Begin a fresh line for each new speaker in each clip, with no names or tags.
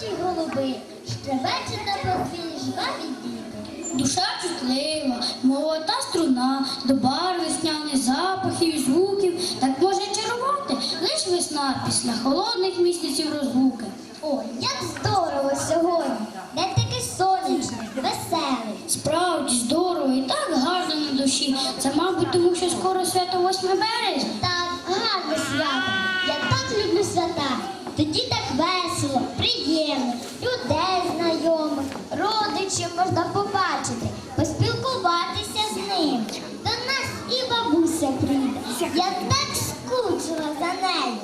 синочі голуби, щебечуть на подвір'ї жваві діти.
Душа чутлива, мова та струна, до бар весняних запахів і звуків, так може чарувати лиш весна після холодних місяців розлуки.
Ой, як здорово сьогодні! День такий сонячний, веселий.
Справді здорово і так гарно на душі. Це, мабуть, тому що скоро свято 8 березня.
Так, гарне свято. Я так люблю свята. Тоді так весело, приємно, людей знайомих, родичів можна побачити, поспілкуватися з ним. До нас і бабуся прийде. Я так скучила за нею.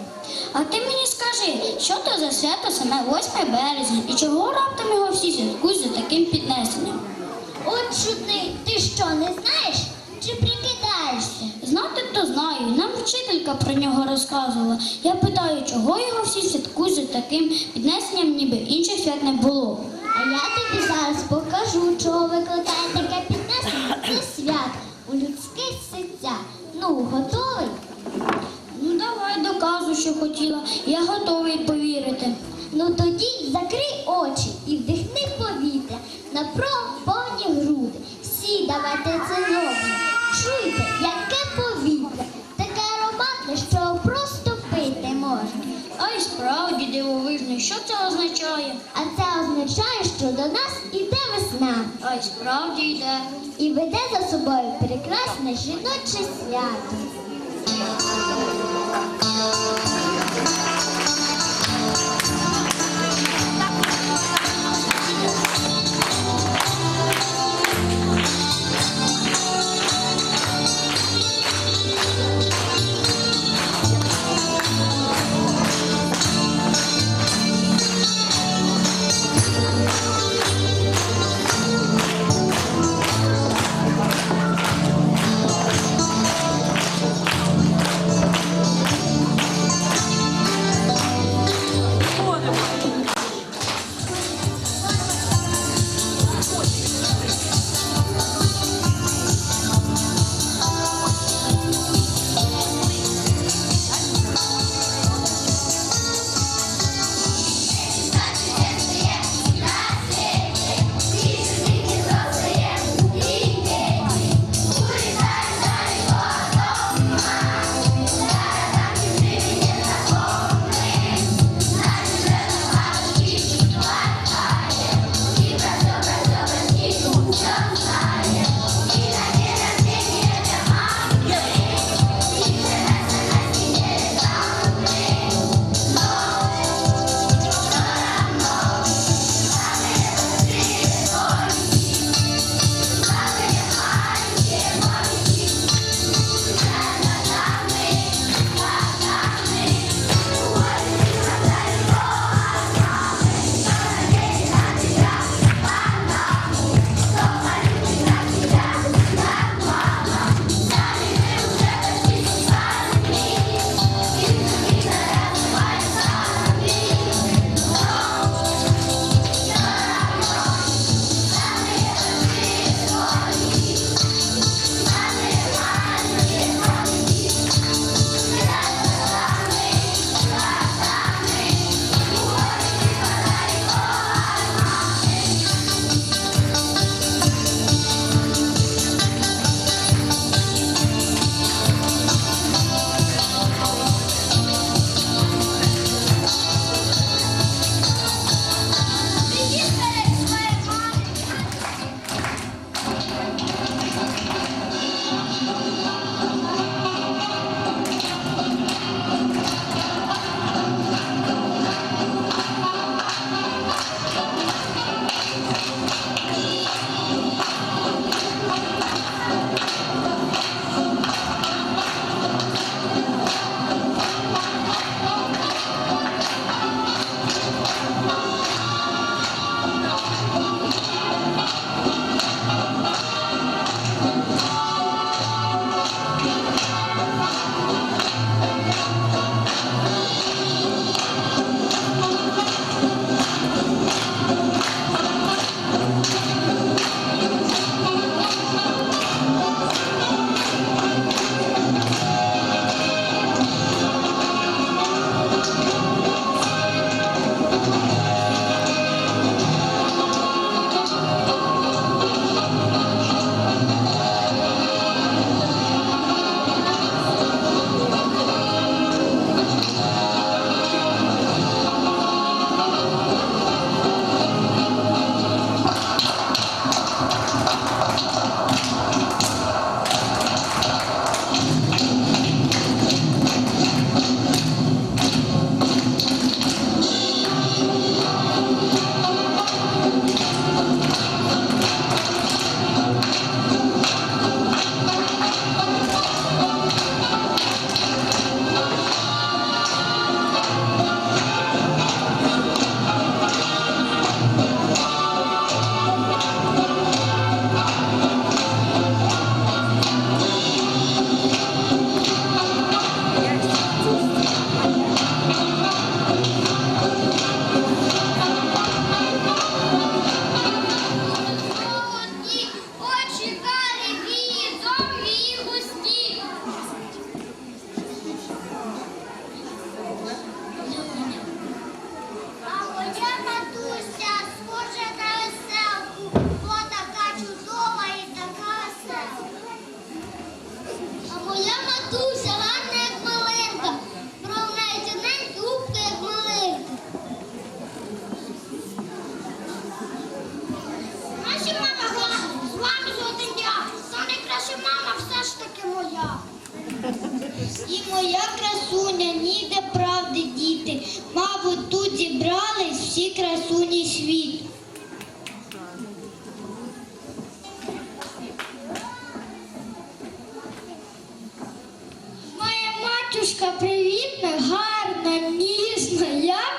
А ти мені скажи, що то за свято саме 8 березня і чого раптом його всі святкують за таким піднесенням?
От чудний, ти що, не знаєш? Чи прикидаєшся?
Знати то знаю, нам вчителька про нього розказувала. Я питаю, чого його всі святкують за таким піднесенням, ніби інших свят не було.
А я тобі зараз покажу, чого викладає таке піднесення це свят у людських серцях. Ну, готовий?
Ну давай доказуй, що хотіла. Я готовий повірити.
Ну тоді закрий очі і вдихни повітря на повні груди. Всі давайте це зробимо. Чуйте, яке повітря, таке ароматне, що просто пити можна.
А й справді дивовижно, що це означає?
А це означає, що до нас іде весна
А й справді йде.
і веде за собою прекрасне жіноче свято.
Матюшка привітна, гарна, ніжна, якісна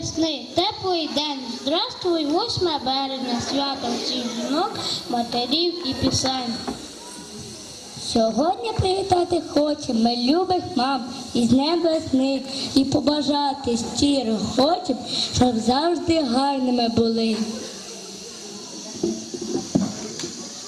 весни, теплий день. Здравствуй, 8 березня, свято всіх жінок, матерів і пісень.
Сьогодні привітати хочемо ми любих мам із днем весни і побажати щиро хочемо, щоб завжди гарними були.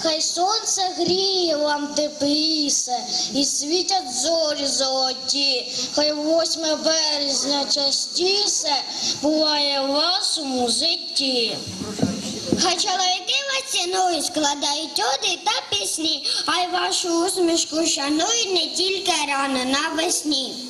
Хай сонце гріє вам тепліше, і світять зорі золоті, хай 8 березня частіше буває в вашому житті. Хай чоловіки вас цінують, складають оди та пісні, хай вашу усмішку шанують не тільки рано навесні.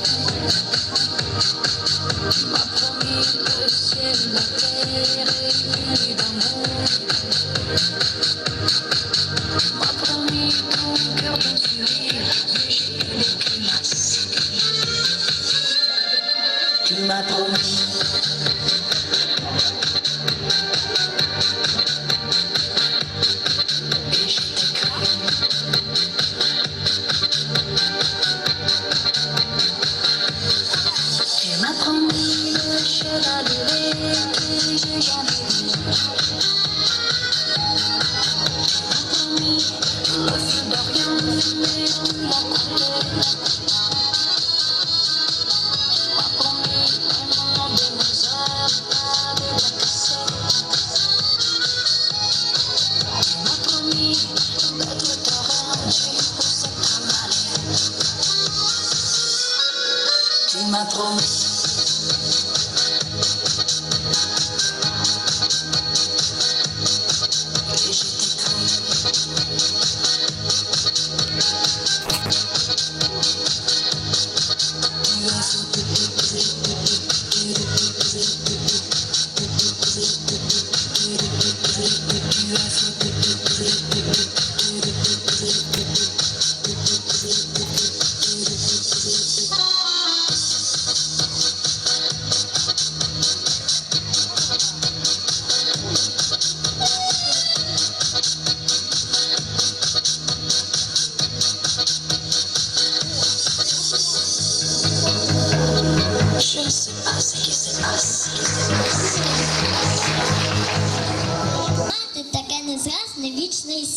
promise.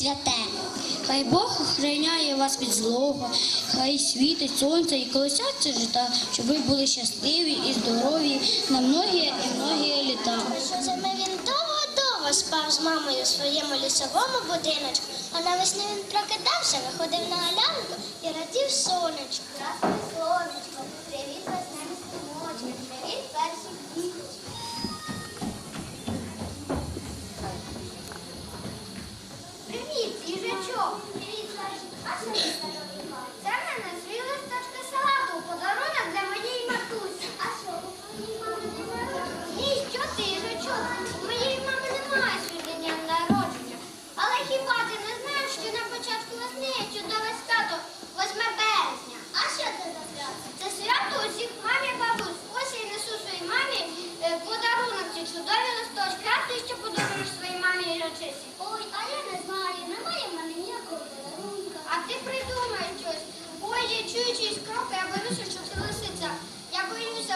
Святе.
Хай Бог охороняє вас від злого, хай світить сонце і колосяться жита, щоб ви були щасливі і здорові на многі і многі літа.
Зими він довго-довго спав з мамою у своєму лісовому будиночку, а навесні він прокидався, виходив на галянку і радів сонечку. Красне сонечко, привіт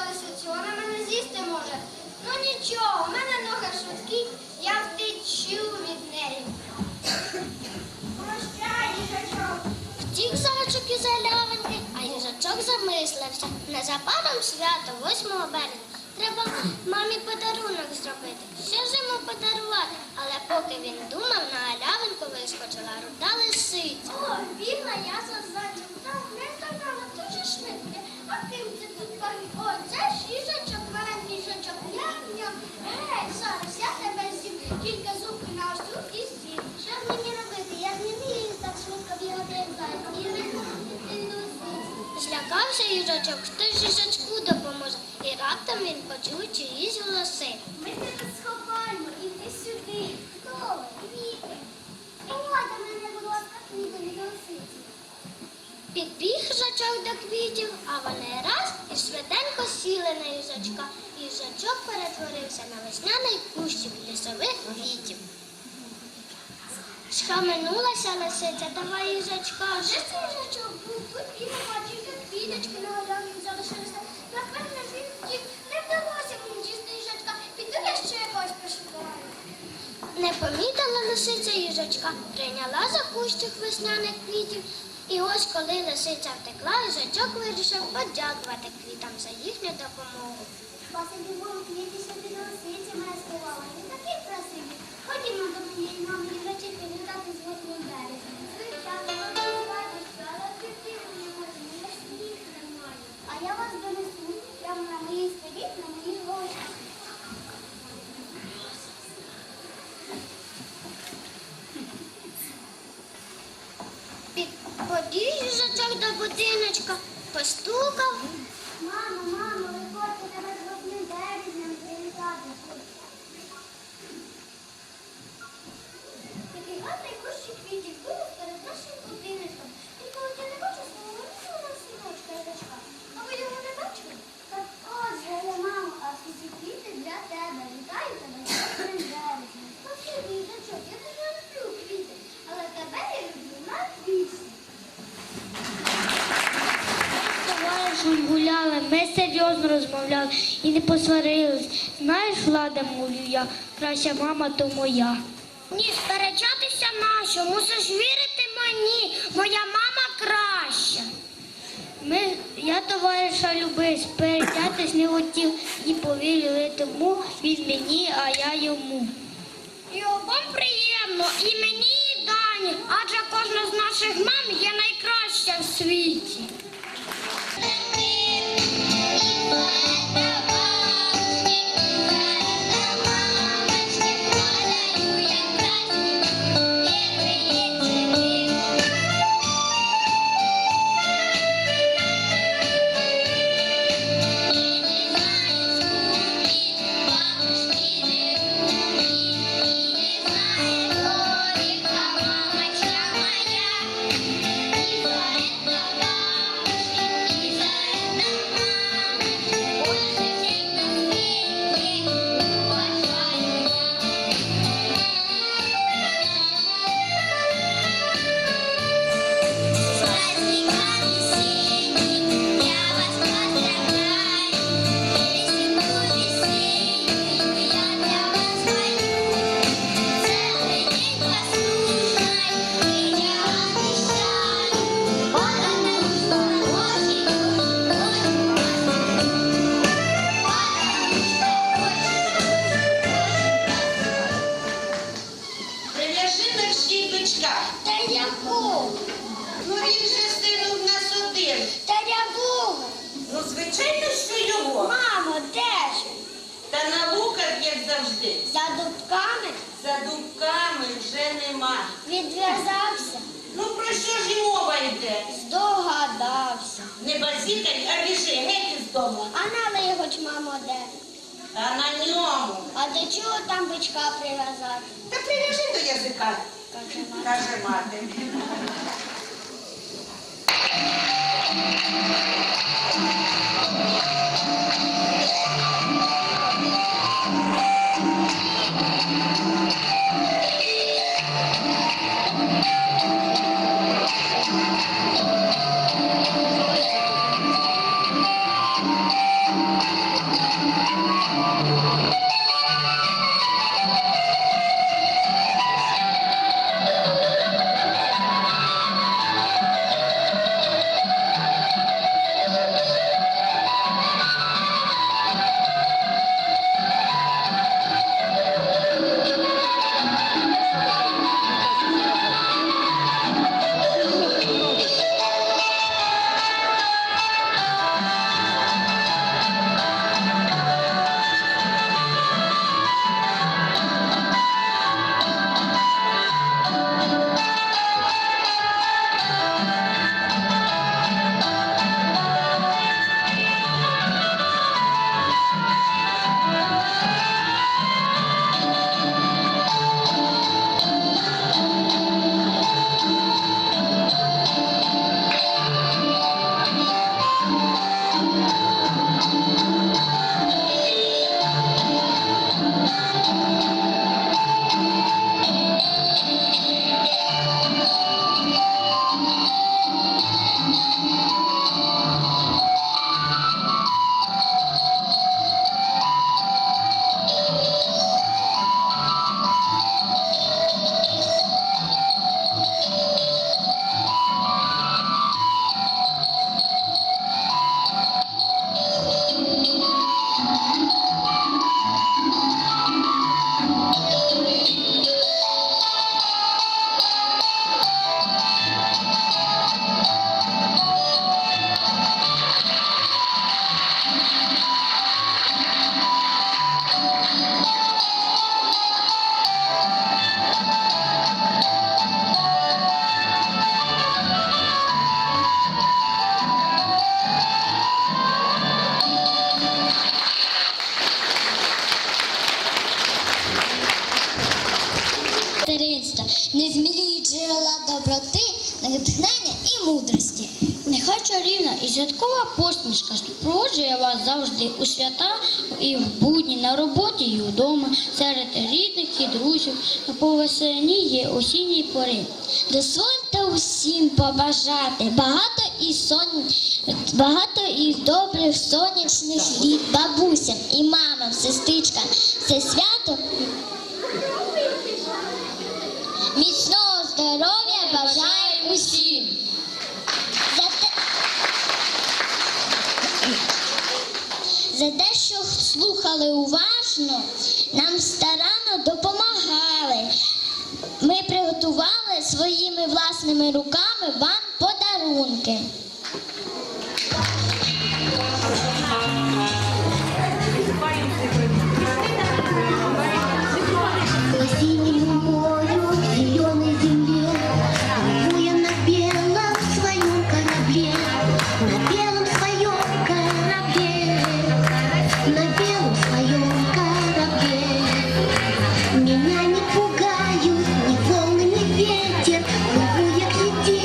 лисиці, вона мене з'їсти може. Ну нічого, у мене ноги швидкі, я втечу від неї. Прощай, їжачок. Втік зайчик із галявинки, а їжачок замислився. Незабаром свято 8 березня. Треба мамі подарунок зробити. Що ж йому подарувати? Але поки він думав, на галявинку вискочила руда лисиця. О, бігла я за зайчиком. Там не здогнала дуже швидко. А ким це тут пахне? О, це ж їжачок, маленький їжачок. Ням-ням. Гей, зараз я тебе з'їм. Тільки зубки на ось і з'їм. Що мені робити? Я не вмію так швидко бігати. І не Злякався їжачок, хто ж їжачку допоможе. І раптом він почув чиїсь голоси. Ми тебе сховаємо, іди сюди. Хто ви? Квіти. Сховайте мене, будь ласка, квіти від лисиці. Підбіг їжачок до квітів, а вони раз і швиденько сіли на їжачка. Їжачок перетворився на весняний кущик лісових квітів. Схаменулася лисиця, давай їжачка. Де це їжачок був? Тут і не бачив, як квіточки на галявині залишилися. Напевно, він втік. Не вдалося мені дійсно їжачка. Піду я ще якогось пошукаю. Не помітила лисиця їжачка, прийняла за кущик весняних квітів. І ось коли лисиця втекла, їжачок вирішив подякувати квітам за їхню допомогу. Спасибі Богу, квіти що ти лисиця мене сховала. Він такий красивий. Ходімо до моєї мами їжачок привітати з 8 березня.
Серйозно розмовляли і не посварились. Знаєш, влада, мовлю я, краща мама то моя. Ні, сперечатися нащо, мусиш вірити мені, моя мама краща. Ми, я товариша любив, сперечатись не хотів і повірили тому він мені, а я йому. І обом приємно, і мені, і Дані, адже кожна з наших мам є найкраща в світі.
Прив'яжи
Та
прив'яжи до язика,
Каже
мати.
Святкова посмішка супроводжує вас завжди у свята і в будні, на роботі і вдома, серед рідних і друзів, по весеніє осінній пори.
Дозвольте усім побажати багато і сон... багато і добрих сонячних літ бабусям і мамам, сестричкам. Це свято міцного здоров'я бажаю усім. За те... За те, що слухали уважно, нам старанно допомагали. Ми приготували своїми власними руками вам подарунки.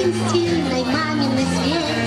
Я к единственной маме